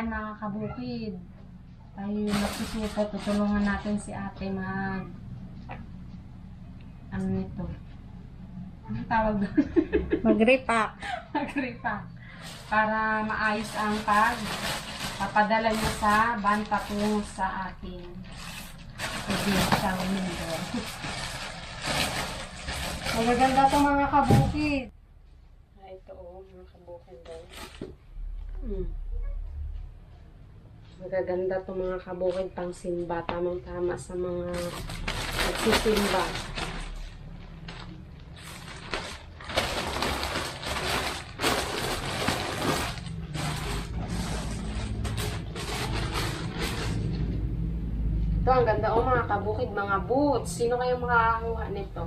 Ayan mga kabukid. Tayo magsusuko. Tutulungan natin si ate mag ano nito? Anong tawag doon? Mag-repack. Mag-repack. Para maayos ang pag papadala niya sa van patungo sa akin. Hindi sa window. Magaganda to mga kabukid. Ah, ito oh, mga kabukid daw. Hmm. Magaganda to mga kabukid pang simba. Tamang tama sa mga nagsisimba. Ito, ang ganda oh mga kabukid, mga boots. Sino kaya makakakuha nito?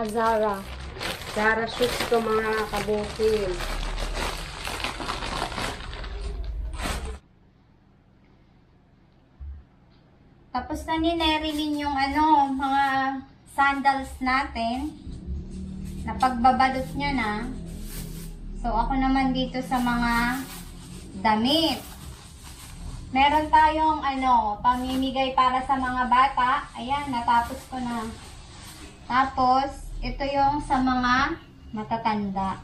Naka Zara. Zara shoes to mga kabukid. Tapos na ni Nerilyn yung ano, mga sandals natin. Napagbabalot niya na. So, ako naman dito sa mga damit. Meron tayong ano, pamimigay para sa mga bata. Ayan, natapos ko na. Tapos, ito yung sa mga matatanda.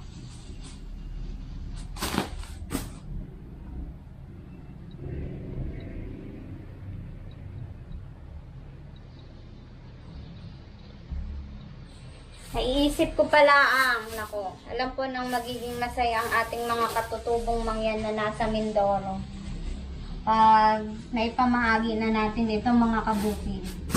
Naiisip ko pala ang, nako, alam po nang magiging masaya ang ating mga katutubong mangyan na nasa Mindoro. Pag naipamahagi na natin dito mga kabukid.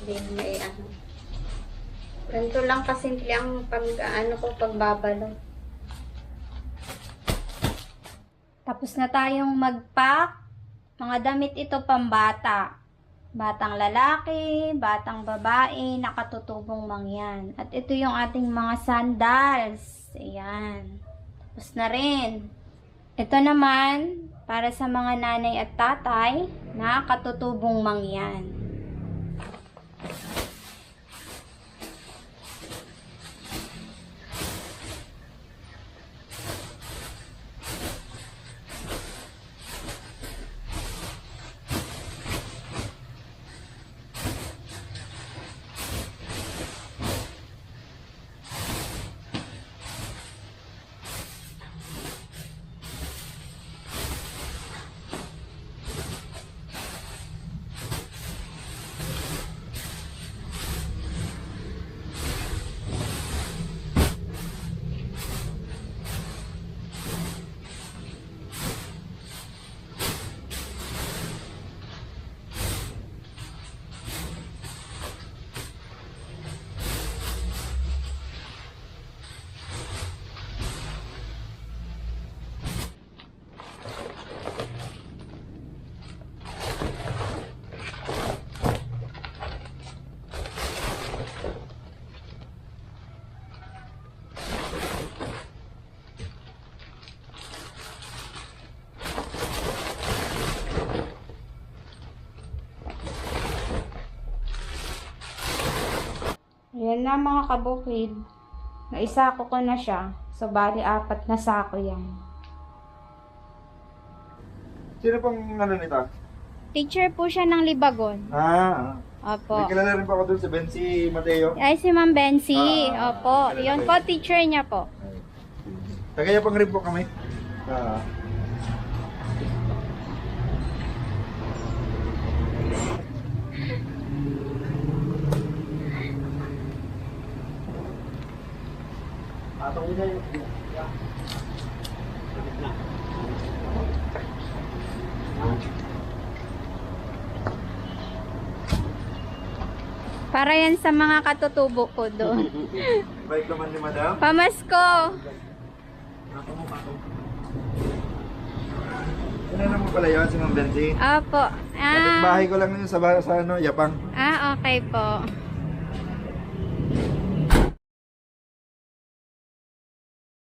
Hindi may ano. Ganito lang kasimple ang pag ano ko pagbabalot. Tapos na tayong mag-pack. Mga damit ito pambata. Batang lalaki, batang babae, nakatutubong mangyan. At ito yung ating mga sandals. Ayan. Tapos na rin. Ito naman, para sa mga nanay at tatay, na katutubong mangyan. Ayan na mga kabukid. Naisako ko na siya. So, bali apat na sako yan. Sino pong ano nito? Teacher po siya ng Libagon. Ah, Opo. may kilala rin po ako dun sa Bensi Mateo. Ay, si Ma'am Bensi. Ah, Opo. kilala Yun ko po, yun. teacher niya po. Tagayapang rin po kami. Ah. Para yan sa mga katutubo ko doon. Bait naman ni madam. Pamasko! Ano mo pala yun, si Ma'am Benzi? Opo. Kapit Ah, bahay ko lang yun sa, sa ano, Yapang. ah, okay po.